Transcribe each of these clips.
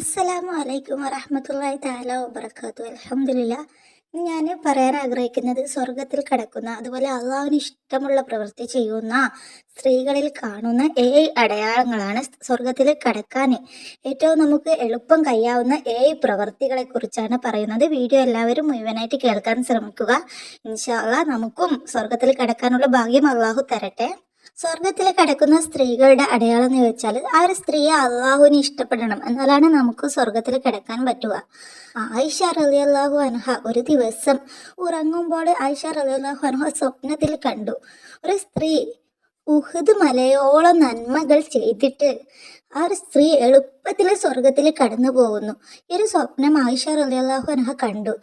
അസ്സലാമു അലൈക്കും വറഹമത്തല്ലാഹി താല വബർക്കാത്തു അലഹമില്ല ഞാൻ പറയാൻ ആഗ്രഹിക്കുന്നത് സ്വർഗത്തിൽ കിടക്കുന്ന അതുപോലെ അള്ളാഹുവിന് ഇഷ്ടമുള്ള പ്രവൃത്തി ചെയ്യുന്ന സ്ത്രീകളിൽ കാണുന്ന ഏഴ് അടയാളങ്ങളാണ് സ്വർഗത്തിൽ കിടക്കാൻ ഏറ്റവും നമുക്ക് എളുപ്പം കഴിയാവുന്ന ഏഴ് പ്രവൃത്തികളെ കുറിച്ചാണ് പറയുന്നത്. വീഡിയോ എല്ലാവരും മുഴുവനായിട്ട് കേൾക്കാൻ ശ്രമിക്കുക. ഇൻഷാല്ല നമുക്കും സ്വർഗത്തിൽ കിടക്കാനുള്ള ഭാഗ്യം അള്ളാഹു തരട്ടെ. സ്വർഗത്തിൽ കിടക്കുന്ന സ്ത്രീകളുടെ അടയാളം എന്ന് വെച്ചാൽ ആ ഒരു സ്ത്രീയെ അള്ളാഹുവിനെ ഇഷ്ടപ്പെടണം. എന്നാലാണ് നമുക്ക് സ്വർഗത്തിൽ കിടക്കാൻ പറ്റുക. ആയിഷ റലി അള്ളാഹു അൻഹ ഒരു ദിവസം ഉറങ്ങുമ്പോൾ ആയിഷ റലി അള്ളാഹു അൻഹ സ്വപ്നത്തിൽ കണ്ടു. ഒരു സ്ത്രീ ഉഹുദ് മലയോളം നന്മകൾ ചെയ്തിട്ട് ആ ഒരു സ്ത്രീ എളുപ്പത്തിൽ സ്വർഗത്തിൽ കടന്നു പോകുന്നു ഈ ഒരു സ്വപ്നം ആയിഷ റലി അള്ളാഹു അൻഹ കണ്ടു.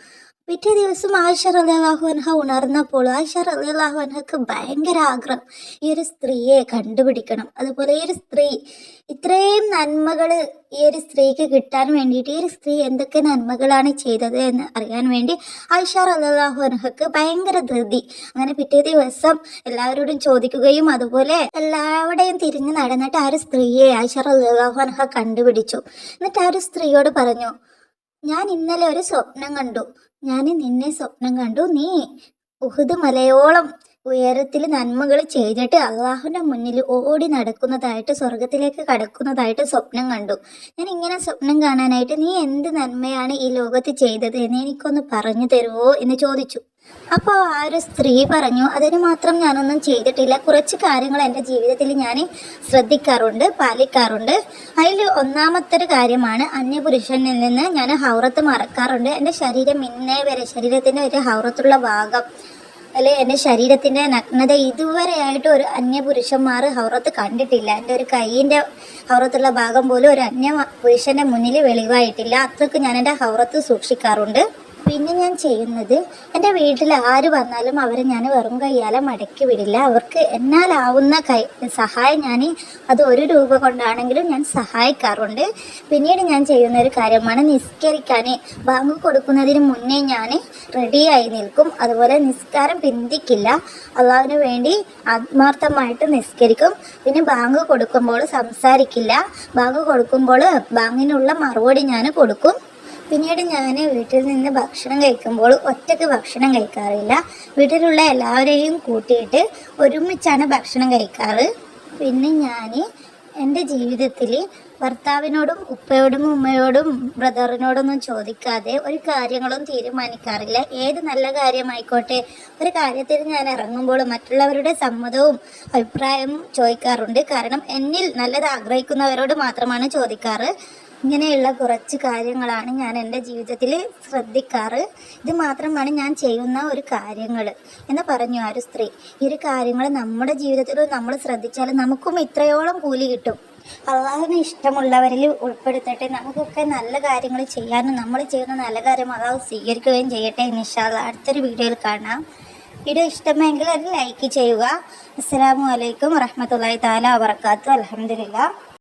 പിറ്റേ ദിവസം ആയിഷ റലിയാഹു അൻഹ ഉണർന്നപ്പോൾ ആയിഷ റലിയാഹു അൻഹക്ക് ഭയങ്കര ആഗ്രഹം. ഈ ഒരു സ്ത്രീയെ കണ്ടുപിടിക്കണം. അതുപോലെ ഈ ഒരു സ്ത്രീ ഇത്രയും നന്മകൾ ഈ ഒരു സ്ത്രീക്ക് കിട്ടാൻ വേണ്ടിയിട്ട് ഈ ഒരു സ്ത്രീ എന്തൊക്കെ നന്മകളാണ് ചെയ്തത് എന്ന് അറിയാൻ വേണ്ടി ആയിഷ റലിയാഹു അൻഹക്ക് ഭയങ്കര ധൃതി. അങ്ങനെ പിറ്റേ ദിവസം എല്ലാവരോടും ചോദിക്കുകയും അതുപോലെ എല്ലാവരുടെയും തിരിഞ്ഞു നടന്നിട്ട് ആ ഒരു സ്ത്രീയെ ആയിഷ റലിയാഹു അൻഹ കണ്ടുപിടിച്ചു. എന്നിട്ട് ആ ഒരു സ്ത്രീയോട് പറഞ്ഞു ഞാൻ ഇന്നലെ ഒരു സ്വപ്നം കണ്ടു. ഞാൻ നിന്നെ സ്വപ്നം കണ്ടു. നീ ഉഹുദ് മലയോളം ഉയരത്തിൽ നന്മകൾ ചെയ്തിട്ട് അള്ളാഹുവിന്റെ മുന്നിൽ ഓടി നടക്കുന്നതായിട്ട് സ്വർഗത്തിലേക്ക് കടക്കുന്നതായിട്ട് സ്വപ്നം കണ്ടു. ഞാൻ ഇങ്ങനെ സ്വപ്നം കാണാനായിട്ട് നീ എന്ത് നന്മയാണ് ഈ ലോകത്ത് ചെയ്തത് എന്ന് എനിക്കൊന്ന് പറഞ്ഞു തരുമോ എന്ന് ചോദിച്ചു. അപ്പോൾ ആ ഒരു സ്ത്രീ പറഞ്ഞു അതിന് മാത്രം ഞാനൊന്നും ചെയ്തിട്ടില്ല. കുറച്ച് കാര്യങ്ങൾ എന്റെ ജീവിതത്തിൽ ഞാൻ ശ്രദ്ധിക്കാറുണ്ട് പാലിക്കാറുണ്ട്. അതിൽ ഒന്നാമത്തെ ഒരു കാര്യമാണ് അന്യപുരുഷനിൽ നിന്ന് ഞാൻ ഹൗറത്ത് മറക്കാറുണ്ട്. എന്റെ ശരീരം ഇന്നേ വരെ ശരീരത്തിന്റെ ഒരു ഹൗറത്തുള്ള ഭാഗം അല്ലെ എന്റെ ശരീരത്തിന്റെ നഗ്നത ഇതുവരെയായിട്ട് ഒരു അന്യപുരുഷന്മാർ ഹൗറത്ത് കണ്ടിട്ടില്ല. എന്റെ ഒരു കൈയിന്റെ ഹൗറത്തുള്ള ഭാഗം പോലും ഒരു അന്യ പുരുഷന്റെ മുന്നിൽ വെളിവായിട്ടില്ല. അത്രയ്ക്ക് ഞാൻ എന്റെ ഹൗറത്ത് സൂക്ഷിക്കാറുണ്ട്. പിന്നെ ഞാൻ ചെയ്യുന്നത് എന്റെ വീട്ടിൽ ആര് വന്നാലും അവരെ ഞാൻ വെറും കയ്യാലെ മടക്കി വിടില്ല. അവർക്ക് എന്നാലാവുന്ന കൈ സഹായം ഞാൻ അത് ഒരു രൂപ കൊണ്ടാണെങ്കിലും ഞാൻ സഹായിക്കാറുണ്ട്. പിന്നീട് ഞാൻ ചെയ്യുന്ന ഒരു കാര്യമാണ് നിസ്കരിക്കാൻ. ബാങ്ക് കൊടുക്കുന്നതിന് മുന്നേ ഞാൻ റെഡിയായി നിൽക്കും. അതുപോലെ നിസ്കാരം പിന്തിക്കില്ല. അള്ളാഹുവിന് വേണ്ടി ആത്മാർത്ഥമായിട്ട് നിസ്കരിക്കും. പിന്നെ ബാങ്ക് കൊടുക്കുമ്പോൾ സംസാരിക്കില്ല. ബാങ്ക് കൊടുക്കുമ്പോൾ ബാങ്കിനുള്ള മറുപടി ഞാൻ കൊടുക്കും. പിന്നീട് ഞാൻ വീട്ടിൽ നിന്ന് ഭക്ഷണം കഴിക്കുമ്പോൾ ഒറ്റയ്ക്ക് ഭക്ഷണം കഴിക്കാറില്ല. വീട്ടിലുള്ള എല്ലാവരെയും കൂട്ടിയിട്ട് ഒരുമിച്ചാണ് ഭക്ഷണം കഴിക്കാറ്. പിന്നെ ഞാൻ എന്റെ ജീവിതത്തിൽ ഭർത്താവിനോടും ഉപ്പയോടും ഉമ്മയോടും ബ്രദറിനോടൊന്നും ചോദിക്കാതെ ഒരു കാര്യങ്ങളും തീരുമാനിക്കാറില്ല. ഏത് നല്ല കാര്യമായിക്കോട്ടെ ഒരു കാര്യത്തിൽ ഞാൻ ഇറങ്ങുമ്പോൾ മറ്റുള്ളവരുടെ സമ്മതവും അഭിപ്രായവും ചോദിക്കാറുണ്ട്. കാരണം എന്നിൽ നല്ലത് ആഗ്രഹിക്കുന്നവരോട് മാത്രമാണ് ചോദിക്കാറ്. ഇങ്ങനെയുള്ള കുറച്ച് കാര്യങ്ങളാണ് ഞാൻ എന്റെ ജീവിതത്തിൽ ശ്രദ്ധിക്കാറ്. ഇത് മാത്രമാണ് ഞാൻ ചെയ്യുന്ന ഒരു കാര്യങ്ങൾ എന്ന് പറഞ്ഞു ആ ഒരു സ്ത്രീ. ഈ ഒരു കാര്യങ്ങൾ നമ്മുടെ ജീവിതത്തിൽ നമ്മൾ ശ്രദ്ധിച്ചാൽ നമുക്കും ഇത്രയോളം കൂലി കിട്ടും. അള്ളാഹുവിന് ഇഷ്ടമുള്ളവരിൽ ഉൾപ്പെടുത്തട്ടെ. നമുക്കൊക്കെ നല്ല കാര്യങ്ങൾ ചെയ്യാനും നമ്മൾ ചെയ്യുന്ന നല്ല കാര്യം അള്ളാഹു സ്വീകരിക്കുകയും ചെയ്യട്ടെ നിഷാദ് അടുത്തൊരു വീഡിയോയിൽ കാണാം. വീഡിയോ ഇഷ്ടമെങ്കിൽ അത് ലൈക്ക് ചെയ്യുക. അസ്സാം വലൈക്കും വറഹമത്തല്ലാ താല വർക്കാത്തു അലഹമില്ല